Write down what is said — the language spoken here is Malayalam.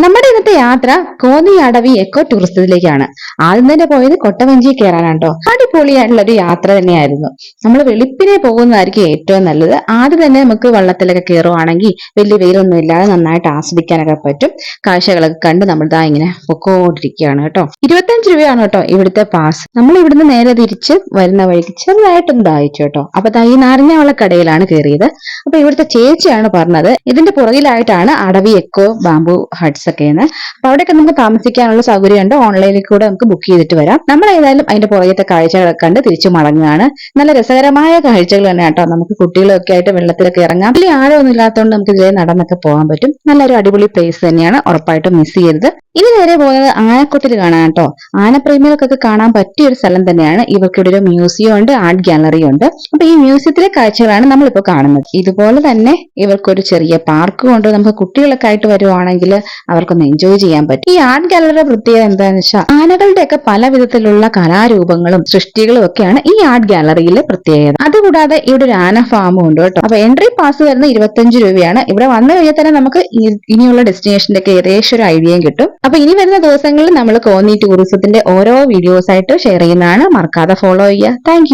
നമ്മുടെ ഇന്നത്തെ യാത്ര കോന്നി അടവി എക്കോ ടൂറിസത്തിലേക്കാണ് ആദ്യം തന്നെ പോയത് കൊട്ടവഞ്ചി കയറാനാണ് കേട്ടോ അടിപൊളിയായിട്ടുള്ള ഒരു യാത്ര തന്നെയായിരുന്നു. നമ്മൾ വെളുപ്പിനെ പോകുന്നതായിരിക്കും ഏറ്റവും നല്ലത്. ആദ്യം തന്നെ നമുക്ക് വള്ളത്തിലൊക്കെ കയറുവാണെങ്കിൽ വലിയ വെയിലൊന്നും ഇല്ലാതെ നന്നായിട്ട് ആസ്വദിക്കാനൊക്കെ പറ്റും. കാഴ്ചകളൊക്കെ കണ്ട് നമ്മൾ ദാ ഇങ്ങനെ പൊക്കോണ്ടിരിക്കുകയാണ് കേട്ടോ. ഇരുപത്തഞ്ച് രൂപയാണ് കേട്ടോ ഇവിടുത്തെ പാസ്. നമ്മൾ ഇവിടുന്ന് നേരെ തിരിച്ച് വരുന്ന വഴിക്ക് ചെറുതായിട്ടൊന്ന് ദാഹിച്ചു കേട്ടോ. അപ്പൊ ഈ നാരങ്ങാവള കടയിലാണ് കയറിയത് അപ്പൊ ഇവിടുത്തെ ചേച്ചിയാണ് പറഞ്ഞത്. ഇതിന്റെ പുറകിലായിട്ടാണ് അടവി എക്കോ ബാംബു ഹട്ട്സ് ഒക്കെ എന്ന്. അപ്പൊ അവിടെയൊക്കെ നമുക്ക് താമസിക്കാനുള്ള സൗകര്യമുണ്ട്. ഓൺലൈനിൽ കൂടെ നമുക്ക് ബുക്ക് ചെയ്തിട്ട് വരാം. നമ്മൾ ഏതായാലും അതിന്റെ പുറകത്തെ കാഴ്ചകളൊക്കെ കണ്ട് തിരിച്ചു മടങ്ങുകയാണ്. നല്ല രസകരമായ കാഴ്ചകൾ തന്നെ കേട്ടോ. നമുക്ക് കുട്ടികളൊക്കെ ആയിട്ട് വെള്ളത്തിലൊക്കെ ഇറങ്ങാം. വലിയ ആഴമൊന്നും ഇല്ലാത്തതുകൊണ്ട് നമുക്ക് ഇതിലെ നടന്നൊക്കെ പോകാൻ പറ്റും. നല്ലൊരു അടിപൊളി പ്ലേസ് തന്നെയാണ്. ഉറപ്പായിട്ടും മിസ് ചെയ്യരുത്. ഇനി നേരെ പോകുന്നത് ആനക്കൊട്ടിൽ കാണാൻ കേട്ടോ. ആനപ്രേമികൾക്കൊക്കെ കാണാൻ പറ്റിയ ഒരു സ്ഥലം തന്നെയാണ്. ഇവർക്ക് ഇവിടെ ഒരു മ്യൂസിയം ഉണ്ട് ആർട്ട് ഗാലറി ഉണ്ട്. അപ്പൊ ഈ മ്യൂസിയത്തിലെ കാഴ്ചകളാണ് നമ്മളിപ്പോ കാണുന്നത്. ഇതുപോലെ തന്നെ ഇവർക്കൊരു ചെറിയ പാർക്ക് കൊണ്ട് നമുക്ക് കുട്ടികളൊക്കെ ആയിട്ട് വരുവാണെങ്കിൽ അവർക്കൊന്ന് എൻജോയ് ചെയ്യാൻ പറ്റും. ഈ ആർട്ട് ഗാലറിയുടെ പ്രത്യേകത എന്താണെന്ന് വെച്ചാൽ ആനകളുടെയൊക്കെ പല വിധത്തിലുള്ള കലാരൂപങ്ങളും സൃഷ്ടികളും ഒക്കെയാണ് ഈ ആർട്ട് ഗാലറിയിലെ പ്രത്യേകത. അതുകൂടാതെ ഇവിടെ ഒരു ആന ഫാമും ഉണ്ട് കേട്ടോ. അപ്പൊ എൻട്രി പാസ് വരുന്ന ഇരുപത്തഞ്ച് രൂപയാണ്. ഇവിടെ വന്നു കഴിഞ്ഞാൽ തന്നെ നമുക്ക് ഇനിയുള്ള ഡെസ്റ്റിനേഷന്റെ ഒക്കെ ഏകദേശം ഒരു ഐഡിയയും കിട്ടും. അപ്പൊ ഇനി വരുന്ന ദിവസങ്ങളിൽ നമ്മൾ കോന്നി ടൂറിസത്തിന്റെ ഓരോ വീഡിയോസ് ആയിട്ട് ഷെയർ ചെയ്യുന്നതാണ്. മറക്കാതെ ഫോളോ ചെയ്യുക. താങ്ക്